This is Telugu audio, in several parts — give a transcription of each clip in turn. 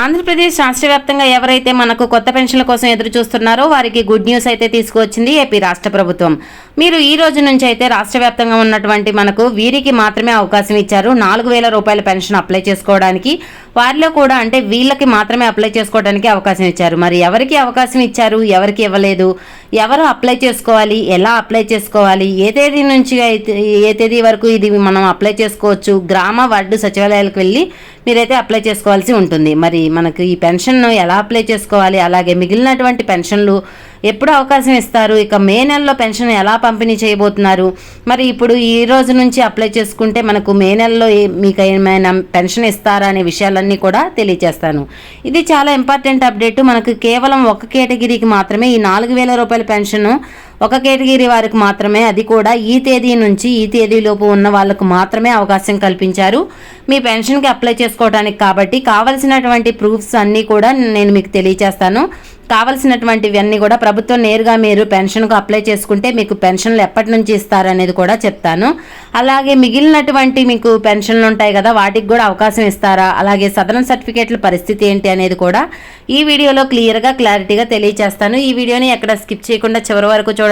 ఆంధ్రప్రదేశ్ రాష్ట్ర వ్యాప్తంగా ఎవరైతే మనకు కొత్త పెన్షన్ల కోసం ఎదురు చూస్తున్నారో వారికి గుడ్ న్యూస్ అయితే తీసుకువచ్చింది ఏపీ రాష్ట్ర ప్రభుత్వం. మీరు ఈ రోజు నుంచి అయితే రాష్ట్ర వ్యాప్తంగా ఉన్నటువంటి మనకు వీరికి మాత్రమే అవకాశం ఇచ్చారు. నాలుగు వేల రూపాయల పెన్షన్ అప్లై చేసుకోవడానికి వారిలో కూడా అంటే వీళ్ళకి మాత్రమే అప్లై చేసుకోవడానికి అవకాశం ఇచ్చారు. మరి ఎవరికి అవకాశం ఇచ్చారు? ఎవరికి ఇవ్వలేదు? ఎవరు అప్లై చేసుకోవాలి? ఎలా అప్లై చేసుకోవాలి? ఏ తేదీ నుంచి అయితే ఏ తేదీ వరకు ఇది మనం అప్లై చేసుకోవచ్చు? గ్రామ వార్డు సచివాలయాలకు వెళ్ళి మీరైతే అప్లై చేసుకోవాల్సి ఉంటుంది. మరి మనకు ఈ పెన్షన్ను ఎలా అప్లై చేసుకోవాలి? అలాగే మిగిలినటువంటి పెన్షన్లు ఎప్పుడు అవకాశం ఇస్తారు? ఇక మే నెలలో పెన్షన్ ఎలా పంపిణీ చేయబోతున్నారు? మరి ఇప్పుడు ఈ రోజు నుంచి అప్లై చేసుకుంటే మనకు మే నెలలో మీకు ఏమైనా పెన్షన్ ఇస్తారా అనే విషయాలన్నీ కూడా తెలియజేస్తాను. ఇది చాలా ఇంపార్టెంట్ అప్డేట్. మనకు కేవలం ఒక కేటగిరీకి మాత్రమే ఈ నాలుగు వేల రూపాయల పెన్షన్ ఒక కేటగిరీ వారికి మాత్రమే అది కూడా ఈ తేదీ నుంచి ఈ తేదీలోపు ఉన్న వాళ్ళకు మాత్రమే అవకాశం కల్పించారు. మీ పెన్షన్కి అప్లై చేసుకోవడానికి కాబట్టి కావలసినటువంటి ప్రూఫ్స్ అన్నీ కూడా నేను మీకు తెలియచేస్తాను. కావలసినటువంటివన్నీ కూడా ప్రభుత్వం నేరుగా మీరు పెన్షన్కు అప్లై చేసుకుంటే మీకు పెన్షన్లు ఎప్పటి నుంచి ఇస్తారనేది కూడా చెప్తాను. అలాగే మిగిలినటువంటి మీకు పెన్షన్లు ఉంటాయి కదా వాటికి కూడా అవకాశం ఇస్తారా? అలాగే సదరన్ సర్టిఫికేట్ల పరిస్థితి ఏంటి అనేది కూడా ఈ వీడియోలో క్లియర్గా క్లారిటీగా తెలియచేస్తాను. ఈ వీడియోని ఎక్కడ స్కిప్ చేయకుండా చివరి వరకు చూడండి.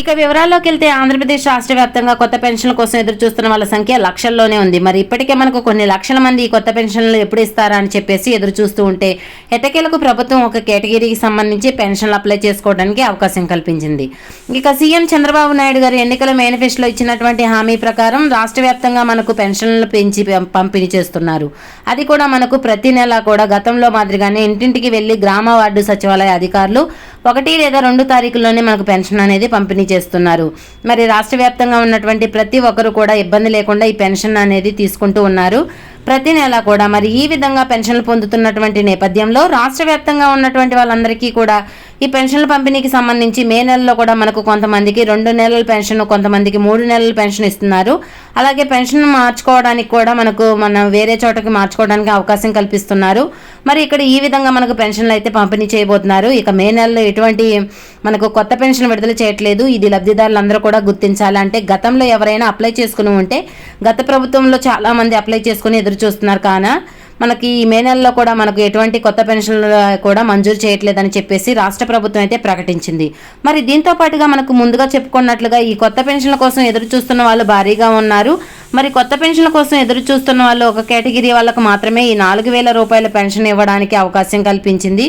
ఇక వివరాల్లోకి వెళ్తే ఆంధ్రప్రదేశ్ రాష్ట్ర వ్యాప్తంగా కొత్త పెన్షన్ల కోసం ఎదురు చూస్తున్న వాళ్ళ సంఖ్య లక్షల్లోనే ఉంది. మరి ఇప్పటికే మనకు కొన్ని లక్షల మంది ఈ కొత్త పెన్షన్లు ఎప్పుడు ఇస్తారా అని చెప్పేసి ఎదురు చూస్తూ ఉంటే ఎటకేలకు ప్రభుత్వం ఒక కేటగిరీకి సంబంధించి పెన్షన్లు అప్లై చేసుకోవడానికి అవకాశం కల్పించింది. ఇక సీఎం చంద్రబాబు నాయుడు గారు ఎన్నికల మేనిఫెస్టోలో ఇచ్చినటువంటి హామీ ప్రకారం రాష్ట్ర వ్యాప్తంగా మనకు పెన్షన్లు పెంచి పం- పంపిణీ చేస్తున్నారు. అది కూడా మనకు ప్రతి నెల కూడా గతంలో మాదిరిగానే ఇంటింటికి వెళ్ళి గ్రామ వార్డు సచివాలయ అధికారులు ఒకటి లేదా రెండు తారీఖుల్లోనే మనకు పెన్షన్ అనేది పంపిణీ చేస్తున్నారు. మరి రాష్ట్ర వ్యాప్తంగా ఉన్నటువంటి ప్రతి ఒక్కరు కూడా ఇబ్బంది లేకుండా ఈ పెన్షన్ అనేది తీసుకుంటూ ఉన్నారు. ప్రతి నెల కూడా మరి ఈ విధంగా పెన్షన్లు పొందుతున్నటువంటి నేపథ్యంలో రాష్ట్ర వ్యాప్తంగా ఉన్నటువంటి వాళ్ళందరికీ కూడా ఈ పెన్షన్ల పంపిణీకి సంబంధించి మే నెలలో కూడా మనకు కొంతమందికి రెండు నెలల పెన్షన్ కొంతమందికి మూడు నెలల పెన్షన్ ఇస్తున్నారు. అలాగే పెన్షన్ మార్చుకోవడానికి కూడా మనకు మనం వేరే చోటకి మార్చుకోవడానికి అవకాశం కల్పిస్తున్నారు. మరి ఇక్కడ ఈ విధంగా మనకు పెన్షన్లు అయితే పంపిణీ చేయబోతున్నారు. ఇక మే నెలలో ఎటువంటి మనకు కొత్త పెన్షన్ విడుదల చేయట్లేదు. ఇది లబ్ధిదారులందరూ కూడా గుర్తించాలి. అంటే గతంలో ఎవరైనా అప్లై చేసుకుని ఉంటే గత ప్రభుత్వంలో చాలా మంది అప్లై చేసుకుని ఎదురు చూస్తున్నారు కానా మనకి ఈ మే నెలలో కూడా మనకు ఎటువంటి కొత్త పెన్షన్లు కూడా మంజూరు చేయట్లేదని చెప్పేసి రాష్ట్ర ప్రభుత్వం అయితే ప్రకటించింది. మరి దీంతో పాటుగా మనకు ముందుగా చెప్పుకున్నట్లుగా ఈ కొత్త పెన్షన్ల కోసం ఎదురు చూస్తున్న వాళ్ళు భారీగా ఉన్నారు. మరి కొత్త పెన్షన్ల కోసం ఎదురు చూస్తున్న వాళ్ళు ఒక కేటగిరీ వాళ్ళకు మాత్రమే ఈ నాలుగు వేల రూపాయల పెన్షన్ ఇవ్వడానికి అవకాశం కల్పించింది.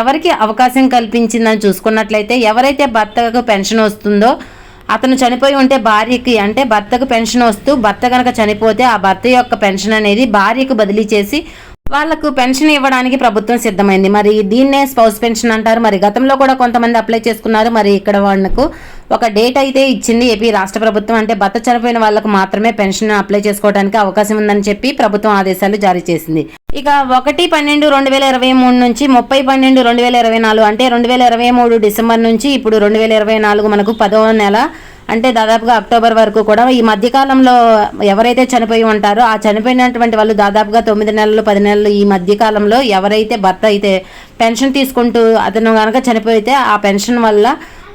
ఎవరికి అవకాశం కల్పించిందని చూసుకున్నట్లయితే ఎవరైతే భర్తకు పెన్షన్ వస్తుందో అతను చనిపోయి ఉంటే భార్యకి అంటే భర్తకు పెన్షన్ వస్తూ భర్త కనుక చనిపోతే ఆ భర్త యొక్క పెన్షన్ అనేది భార్యకు బదిలీ చేసి వాళ్ళకు పెన్షన్ ఇవ్వడానికి ప్రభుత్వం సిద్ధమైంది. మరి దీన్నే స్పౌస్ పెన్షన్ అంటారు. మరి గతంలో కూడా కొంతమంది అప్లై చేసుకున్నారు. మరి ఇక్కడ వాళ్ళకు ఒక డేట్ అయితే ఇచ్చింది ఏపీ రాష్ట్ర ప్రభుత్వం. అంటే భర్త చనిపోయిన వాళ్ళకు మాత్రమే పెన్షన్ అప్లై చేసుకోవడానికి అవకాశం ఉందని చెప్పి ప్రభుత్వం ఆదేశాలు జారీ చేసింది. ఇక ఒకటి పన్నెండు రెండు వేల ఇరవై మూడు నుంచి ముప్పై పన్నెండు రెండు వేల ఇరవై నాలుగు అంటే రెండు వేల ఇరవై మూడు డిసెంబర్ నుంచి ఇప్పుడు రెండు వేల ఇరవై నాలుగు మనకు పదవ నెల అంటే దాదాపుగా అక్టోబర్ వరకు కూడా ఈ మధ్యకాలంలో ఎవరైతే చనిపోయి ఉంటారో ఆ చనిపోయినటువంటి వాళ్ళు దాదాపుగా తొమ్మిది నెలలు పది నెలలు ఈ మధ్యకాలంలో ఎవరైతే భర్త అయితే పెన్షన్ తీసుకుంటూ అతను కనుక చనిపోయితే ఆ పెన్షన్ వల్ల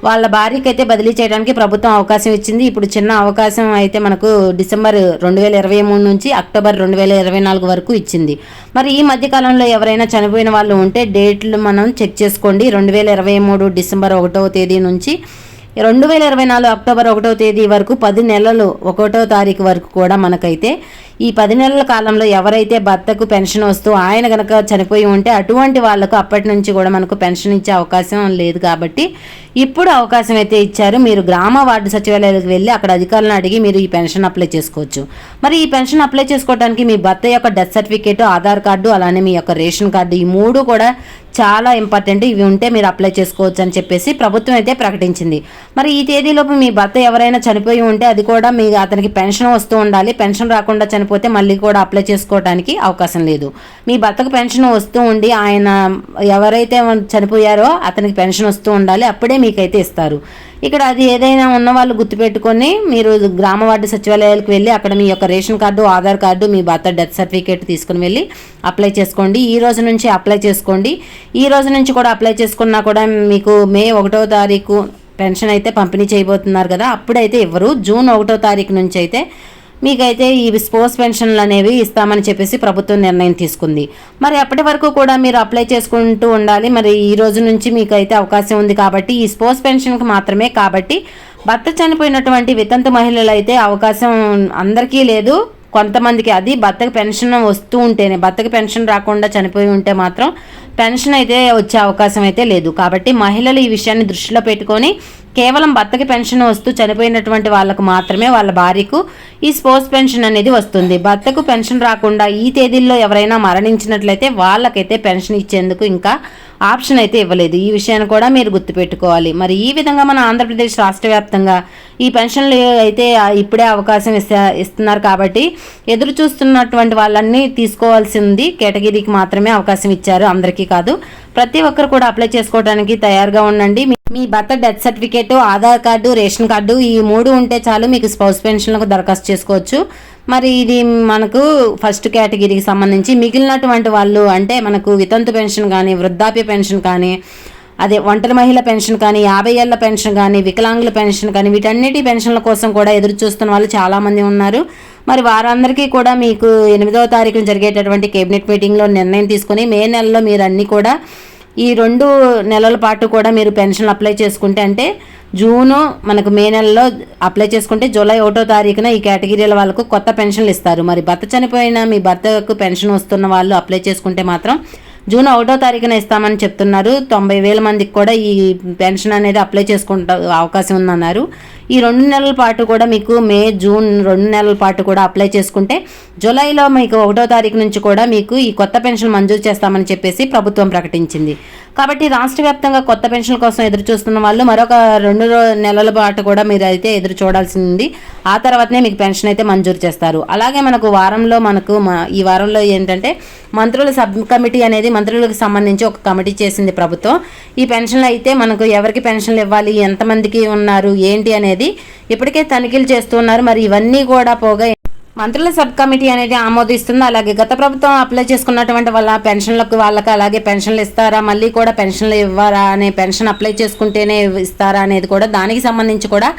వాళ్ళ భార్యకి అయితే బదిలీ చేయడానికి ప్రభుత్వం అవకాశం ఇచ్చింది. ఇప్పుడు చిన్న అవకాశం అయితే మనకు డిసెంబర్ రెండు వేల ఇరవై మూడు నుంచి అక్టోబర్ రెండు వేల ఇరవై నాలుగు వరకు ఇచ్చింది. మరి ఈ మధ్యకాలంలో ఎవరైనా చనిపోయిన వాళ్ళు ఉంటే డేట్లు మనం చెక్ చేసుకోండి. రెండు వేల ఇరవై మూడు డిసెంబర్ ఒకటవ తేదీ నుంచి రెండు వేల ఇరవై నాలుగు అక్టోబర్ ఒకటో తేదీ వరకు పది నెలలు ఒకటో తారీఖు వరకు కూడా మనకైతే ఈ పది నెలల కాలంలో ఎవరైతే భర్తకు పెన్షన్ వస్తూ ఆయన కనుక చనిపోయి ఉంటే అటువంటి వాళ్ళకు అప్పటి నుంచి కూడా మనకు పెన్షన్ ఇచ్చే అవకాశం లేదు కాబట్టి ఇప్పుడు అవకాశం అయితే ఇచ్చారు. మీరు గ్రామ వార్డు సచివాలయాలకు వెళ్ళి అక్కడ అధికారులను అడిగి మీరు ఈ పెన్షన్ అప్లై చేసుకోవచ్చు. మరి ఈ పెన్షన్ అప్లై చేసుకోవడానికి మీ భర్త యొక్క డెత్ సర్టిఫికేట్ ఆధార్ కార్డు అలానే మీ యొక్క రేషన్ కార్డు ఈ మూడు కూడా చాలా ఇంపార్టెంట్. ఇవి ఉంటే మీరు అప్లై చేసుకోవచ్చు అని చెప్పేసి ప్రభుత్వం అయితే ప్రకటించింది. మరి ఈ తేదీలోపు మీ భర్త ఎవరైనా చనిపోయి ఉంటే అది కూడా మీ అతనికి పెన్షన్ వస్తూ ఉండాలి. పెన్షన్ రాకుండా చనిపో చనిపోతే మళ్ళీ కూడా అప్లై చేసుకోవడానికి అవకాశం లేదు. మీ భర్తకు పెన్షన్ వస్తూ ఉండి ఆయన ఎవరైతే చనిపోయారో అతనికి పెన్షన్ వస్తూ ఉండాలి అప్పుడే మీకైతే ఇస్తారు. ఇక్కడ అది ఏదైనా ఉన్న వాళ్ళు గుర్తుపెట్టుకొని మీరు గ్రామ వార్డు సచివాలయాలకు వెళ్ళి అక్కడ మీ యొక్క రేషన్ కార్డు ఆధార్ కార్డు మీ భర్త డెత్ సర్టిఫికేట్ తీసుకుని వెళ్ళి అప్లై చేసుకోండి. ఈ రోజు నుంచి అప్లై చేసుకోండి. ఈ రోజు నుంచి కూడా అప్లై చేసుకున్నా కూడా మీకు మే ఒకటో తారీఖు పెన్షన్ అయితే పంపిణీ చేయబోతున్నారు కదా అప్పుడైతే ఇవ్వరు జూన్ ఒకటో తారీఖు నుంచి అయితే మీకైతే ఈ స్పోర్ట్స్ పెన్షన్లు అనేవి ఇస్తామని చెప్పేసి ప్రభుత్వం నిర్ణయం తీసుకుంది. మరి అప్పటి వరకు కూడా మీరు అప్లై చేసుకుంటూ ఉండాలి. మరి ఈ రోజు నుంచి మీకు అయితే అవకాశం ఉంది కాబట్టి ఈ స్పోర్ట్స్ పెన్షన్కి మాత్రమే కాబట్టి భర్త చనిపోయినటువంటి వితంతు మహిళలు అయితే అవకాశం అందరికీ లేదు. కొంతమందికి అది భర్తకు పెన్షన్ వస్తూ ఉంటేనే భర్తకు పెన్షన్ రాకుండా చనిపోయి ఉంటే మాత్రం పెన్షన్ అయితే వచ్చే అవకాశం అయితే లేదు. కాబట్టి మహిళలు ఈ విషయాన్ని దృష్టిలో పెట్టుకొని కేవలం భర్తకి పెన్షన్ వస్తూ చనిపోయినటువంటి వాళ్ళకు మాత్రమే వాళ్ళ భార్యకు ఈ స్పోర్ట్స్ పెన్షన్ అనేది వస్తుంది. భర్తకు పెన్షన్ రాకుండా ఈ తేదీల్లో ఎవరైనా మరణించినట్లయితే వాళ్ళకైతే పెన్షన్ ఇచ్చేందుకు ఇంకా ఆప్షన్ అయితే ఇవ్వలేదు. ఈ విషయాన్ని కూడా మీరు గుర్తుపెట్టుకోవాలి. మరి ఈ విధంగా మన ఆంధ్రప్రదేశ్ రాష్ట్ర వ్యాప్తంగా ఈ పెన్షన్లు అయితే ఇప్పుడే అవకాశం ఇస్తా ఇస్తున్నారు కాబట్టి ఎదురు చూస్తున్నటువంటి వాళ్ళన్నీ తీసుకోవాల్సింది కేటగిరీకి మాత్రమే అవకాశం ఇచ్చారు అందరికీ కాదు. ప్రతి ఒక్కరు కూడా అప్లై చేసుకోవడానికి తయారుగా ఉండండి. మీ భర్త death certificate Aadhaar card ration card ఈ మూడు ఉంటే చాలు మీకు స్పౌస్ పెన్షన్లకు దరఖాస్తు చేసుకోవచ్చు. మరి ఇది మనకు ఫస్ట్ కేటగిరీకి సంబంధించి మిగిలినటువంటి వాళ్ళు అంటే మనకు వితంతు పెన్షన్ కానీ వృద్ధాప్య పెన్షన్ కానీ అదే ఒంటరి మహిళ పెన్షన్ కానీ యాభై ఏళ్ళ పెన్షన్ కానీ వికలాంగుల పెన్షన్ కానీ వీటన్నిటి పెన్షన్ల కోసం కూడా ఎదురు చూస్తున్న వాళ్ళు చాలామంది ఉన్నారు. మరి వారందరికీ కూడా మీకు ఎనిమిదవ తారీఖున జరిగేటటువంటి కేబినెట్ మీటింగ్లో నిర్ణయం తీసుకొని మే నెలలో మీరు అన్నీ కూడా ఈ రెండు నెలల పాటు కూడా మీరు పెన్షన్ అప్లై చేసుకుంటే అంటే జూను మనకు మే నెలలో అప్లై చేసుకుంటే జూలై ఒకటో తారీఖున ఈ కేటగిరీల వాళ్ళకు కొత్త పెన్షన్లు ఇస్తారు. మరి భర్త చనిపోయిన మీ భర్తకు పెన్షన్ వస్తున్న వాళ్ళు అప్లై చేసుకుంటే మాత్రం జూన్ ఒకటో తారీఖున ఇస్తామని చెప్తున్నారు. తొంభై వేల మందికి కూడా ఈ పెన్షన్ అనేది అప్లై చేసుకుంట అవకాశం ఉందన్నారు. ఈ రెండు నెలల పాటు కూడా మీకు మే జూన్ రెండు నెలల పాటు కూడా అప్లై చేసుకుంటే జూలైలో మీకు ఒకటో తారీఖు నుంచి కూడా మీకు ఈ కొత్త పెన్షన్ మంజూరు చేస్తామని చెప్పేసి ప్రభుత్వం ప్రకటించింది. కాబట్టి రాష్ట్ర వ్యాప్తంగా కొత్త పెన్షన్ కోసం ఎదురు చూస్తున్న వాళ్ళు మరొక రెండు నెలల పాటు కూడా మీరు అయితే ఎదురు చూడాల్సి ఉంది ఆ తర్వాతనే మీకు పెన్షన్ అయితే మంజూరు చేస్తారు. అలాగే మనకు వారంలో మనకు ఈ వారంలో ఏంటంటే మంత్రుల సబ్ కమిటీ అనేది మంత్రులకు సంబంధించి ఒక కమిటీ చేసింది ప్రభుత్వం. ఈ పెన్షన్లు అయితే మనకు ఎవరికి పెన్షన్లు ఇవ్వాలి ఎంతమందికి ఉన్నారు ఏంటి అనేది ఇప్పటికే తనిఖీలు చేస్తున్నారు. మరి ఇవన్నీ కూడా పోగా మంత్రుల సబ్ కమిటీ అనేది ఆమోదిస్తుంది. అలాగే గత ప్రభుత్వం అప్లై చేసుకున్నటువంటి వాళ్ళ పెన్షన్లకు వాళ్ళకి అలాగే పెన్షన్లు ఇస్తారా? మళ్ళీ కూడా పెన్షన్లు ఇవ్వరా? అనే పెన్షన్ అప్లై చేసుకుంటేనే ఇస్తారా అనేది కూడా దానికి సంబంధించి కూడా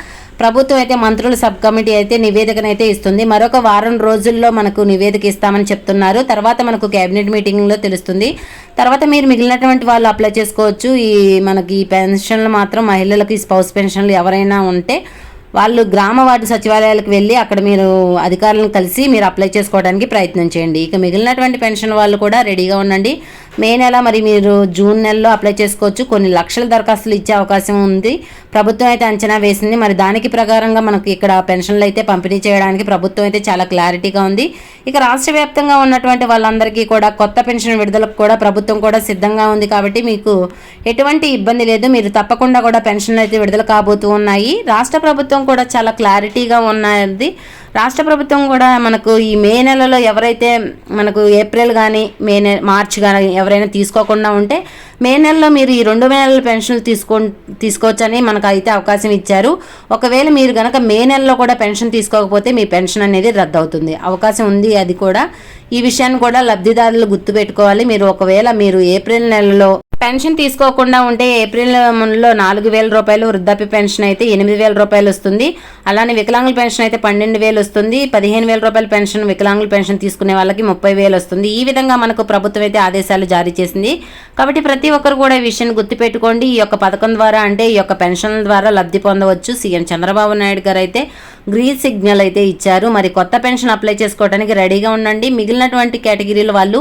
ప్రభుత్వం అయితే మంత్రుల సబ్ కమిటీ అయితే నివేదికనైతే ఇస్తుంది. మరొక వారం రోజుల్లో మనకు నివేదిక ఇస్తామని చెప్తున్నారు. తర్వాత మనకు కేబినెట్ మీటింగ్లో తెలుస్తుంది. తర్వాత మీరు మిగిలినటువంటి వాళ్ళు అప్లై చేసుకోవచ్చు. ఈ మనకి ఈ పెన్షన్లు మాత్రం మహిళలకు స్పౌస్ పెన్షన్లు ఎవరైనా ఉంటే వాళ్ళు గ్రామ వార్డు సచివాలయాలకు వెళ్ళి అక్కడ మీరు అధికారులను కలిసి మీరు అప్లై చేసుకోవడానికి ప్రయత్నం చేయండి. ఇక మిగిలినటువంటి పెన్షన్ వాళ్ళు కూడా రెడీగా ఉండండి. మే నెల మరి మీరు జూన్ నెలలో అప్లై చేసుకోవచ్చు. కొన్ని లక్షల దరఖాస్తులు ఇచ్చే అవకాశం ఉంది. ప్రభుత్వం అయితే అంచనా వేసింది. మరి దానికి ప్రకారంగా మనకు ఇక్కడ పెన్షన్లు అయితే పంపిణీ చేయడానికి ప్రభుత్వం అయితే చాలా క్లారిటీగా ఉంది. ఇక రాష్ట్ర వ్యాప్తంగా ఉన్నటువంటి వాళ్ళందరికీ కూడా కొత్త పెన్షన్ విడుదలకు కూడా ప్రభుత్వం కూడా సిద్ధంగా ఉంది కాబట్టి మీకు ఎటువంటి ఇబ్బంది లేదు. మీరు తప్పకుండా కూడా పెన్షన్లు అయితే విడుదల కాబోతూ ఉన్నాయి. రాష్ట్ర ప్రభుత్వం కూడా చాలా క్లారిటీగా ఉన్నది. రాష్ట్ర ప్రభుత్వం కూడా మనకు ఈ మే నెలలో ఎవరైతే మనకు ఏప్రిల్ కానీ మే నెల మార్చ్ కానీ ఎవరైనా తీసుకోకుండా ఉంటే మే నెలలో మీరు ఈ రెండు నెలల పెన్షన్లు తీసుకో తీసుకోవచ్చని మనకు అయితే అవకాశం ఇచ్చారు. ఒకవేళ మీరు కనుక మే నెలలో కూడా పెన్షన్ తీసుకోకపోతే మీ పెన్షన్ అనేది రద్దు అవుతుంది అవకాశం ఉంది అది కూడా. ఈ విషయాన్ని కూడా లబ్ధిదారులు గుర్తుపెట్టుకోవాలి. మీరు ఒకవేళ మీరు ఏప్రిల్ నెలలో పెన్షన్ తీసుకోకుండా ఉంటే ఏప్రిల్లో నాలుగు వేల రూపాయలు వృద్ధాప్య పెన్షన్ అయితే ఎనిమిది వేల రూపాయలు వస్తుంది. అలానే వికలాంగుల పెన్షన్ అయితే పన్నెండు వేలు వస్తుంది. పదిహేను వేల రూపాయల పెన్షన్ వికలాంగుల పెన్షన్ తీసుకునే వాళ్ళకి ముప్పై వేలు వస్తుంది. ఈ విధంగా మనకు ప్రభుత్వం అయితే ఆదేశాలు జారీ చేసింది. కాబట్టి ప్రతి ఒక్కరు కూడా ఈ విషయాన్ని గుర్తుపెట్టుకోండి. ఈ యొక్క పథకం ద్వారా అంటే ఈ యొక్క పెన్షన్ ద్వారా లబ్ధి పొందవచ్చు. సీఎం చంద్రబాబు నాయుడు గారు అయితే గ్రీన్ సిగ్నల్ అయితే ఇచ్చారు. మరి కొత్త పెన్షన్ అప్లై చేసుకోవడానికి రెడీగా ఉండండి. మిగిలినటువంటి కేటగిరీల వాళ్ళు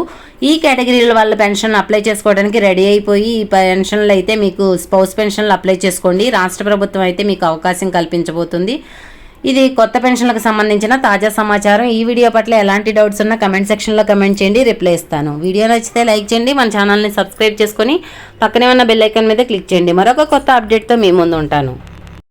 ఈ కేటగిరీల వాళ్ళ పెన్షన్ అప్లై చేసుకోవడానికి రెడీ అయిపోయి ఈ పెన్షన్లు అయితే మీకు స్పౌస్ పెన్షన్లు అప్లై చేసుకోండి. రాష్ట్ర ప్రభుత్వం అయితే మీకు అవకాశం కల్పించబోతుంది. ఇది కొత్త పెన్షన్లకు సంబంధించిన తాజా సమాచారం. ఈ వీడియో పట్ల ఎలాంటి డౌట్స్ ఉన్నా కమెంట్ సెక్షన్లో కమెంట్ చేయండి రిప్లై ఇస్తాను. వీడియో నచ్చితే లైక్ చేయండి మన ఛానల్ని సబ్స్క్రైబ్ చేసుకొని పక్కనే ఉన్న బెల్ ఐకాన్ మీద క్లిక్ చేయండి. మరొక కొత్త అప్డేట్తో మీ ముందు ఉంటాను.